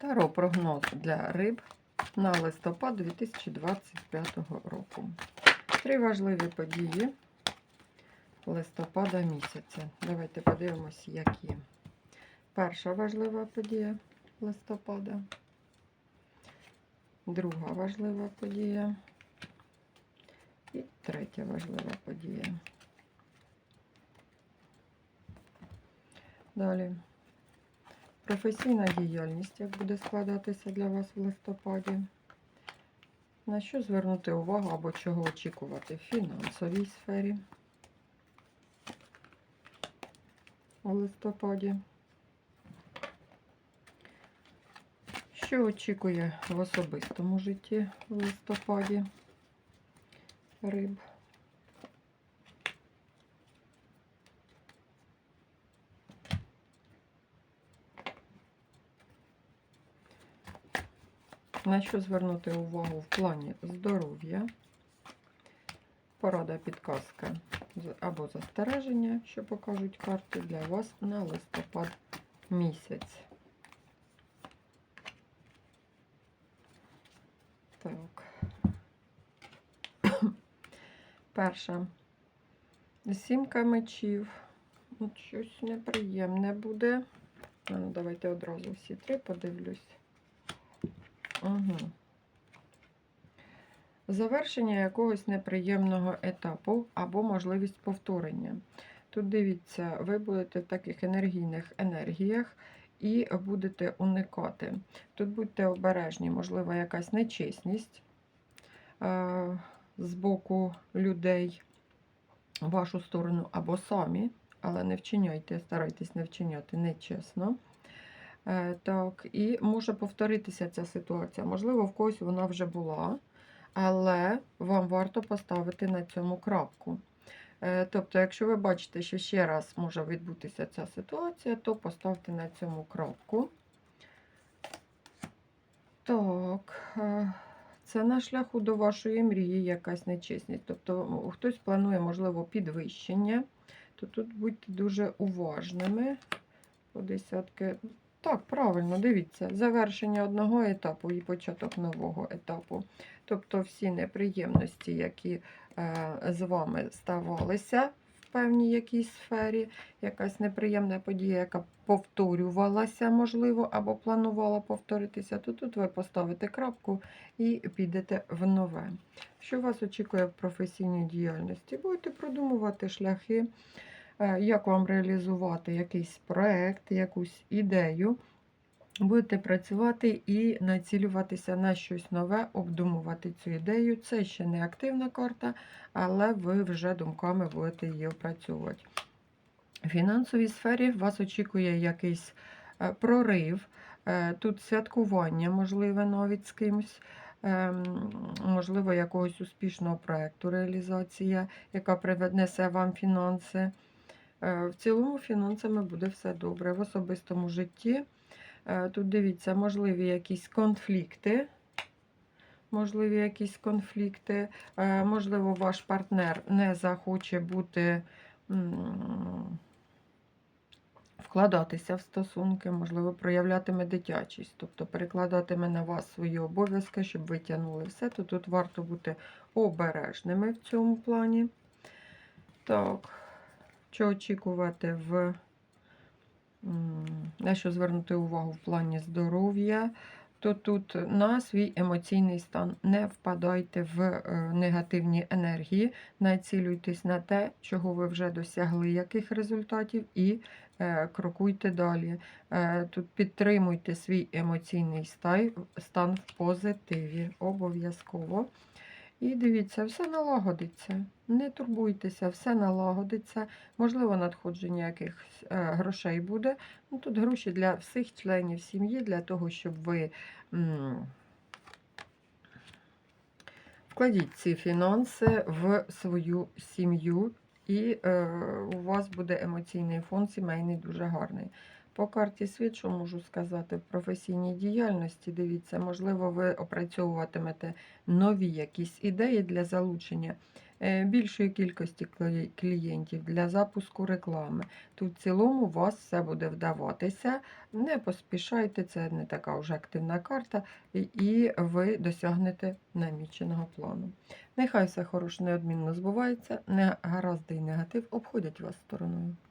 Таро прогноз для риб на листопад 2025 року. Три важливі події листопада місяця. Давайте подивимось, які. Перша важлива подія листопада. Друга важлива подія. І третя важлива подія. Далі. Професійна діяльність, як буде складатися для вас в листопаді. На що звернути увагу або чого очікувати в фінансовій сфері у листопаді. Що очікує в особистому житті в листопаді риб? На що звернути увагу в плані здоров'я, порада підказка або застереження, що покажуть карти для вас на листопад місяць. Так. Перша. Сімка мечів. От щось неприємне буде. Ну, давайте одразу всі три подивлюсь. Угу. Завершення якогось неприємного етапу або можливість повторення. Тут дивіться, ви будете в таких енергійних енергіях і будете уникати. Тут будьте обережні, можливо, якась нечесність е, з боку людей в вашу сторону або самі, але не вчиняйте, старайтесь не вчиняти нечесно. Е, Так, і може повторитися ця ситуація. Можливо, в когось вона вже була, але вам варто поставити на цьому крапку. Е, Тобто, якщо ви бачите, що ще раз може відбутися ця ситуація, то поставте на цьому крапку. Так, е, це на шляху до вашої мрії якась нечесність. Тобто хтось планує, можливо, підвищення, то тут будьте дуже уважними. По десятки. Так, правильно, дивіться, завершення одного етапу і початок нового етапу. Тобто всі неприємності, які е, з вами ставалися в певній якійсь сфері, якась неприємна подія, яка повторювалася, можливо, або планувала повторитися, то тут ви поставите крапку і підете в нове. Що вас очікує в професійній діяльності? Будете продумувати шляхи як вам реалізувати якийсь проект, якусь ідею. Будете працювати і націлюватися на щось нове, обдумувати цю ідею. Це ще не активна карта, але ви вже думками будете її опрацьовувати. В фінансовій сфері вас очікує якийсь е, прорив, е, тут святкування, можливе, навіть з кимось. ем, Можливо, якогось успішного проєкту реалізація, яка принесе вам фінанси. Е, В цілому фінансами буде все добре. В особистому житті е, тут дивіться, можливі якісь конфлікти. Можливі якісь конфлікти. Е, Можливо, ваш партнер не захоче бути вкладатися в стосунки, можливо, проявлятиме дитячість, тобто перекладатиме на вас свої обов'язки, щоб ви тягнули все, то тут варто бути обережними в цьому плані. Так, що очікувати в на що звернути увагу в плані здоров'я, то тут на свій емоційний стан не впадайте в е, негативні енергії, націлюйтесь на те, чого ви вже досягли, яких результатів, і е, крокуйте далі. Е, Тут підтримуйте свій емоційний стан в позитиві обов'язково. І дивіться, все налагодиться. Не турбуйтеся, все налагодиться. Можливо, надходження якихось е, грошей буде. Ну, тут гроші для всіх членів сім'ї, для того, щоб ви вкладіть ці фінанси в свою сім'ю, і е, у вас буде емоційний фон сімейний дуже гарний. По карті світ, що можу сказати, в професійній діяльності, дивіться, можливо, ви опрацьовуватимете нові якісь ідеї для залучення е, більшої кількості клієнтів для запуску реклами. Тут в цілому у вас все буде вдаватися. Не поспішайте, це не така вже активна карта, і- ви досягнете наміченого плану. Нехай все хороше неодмінно збувається, не гаразди і негатив обходять вас стороною.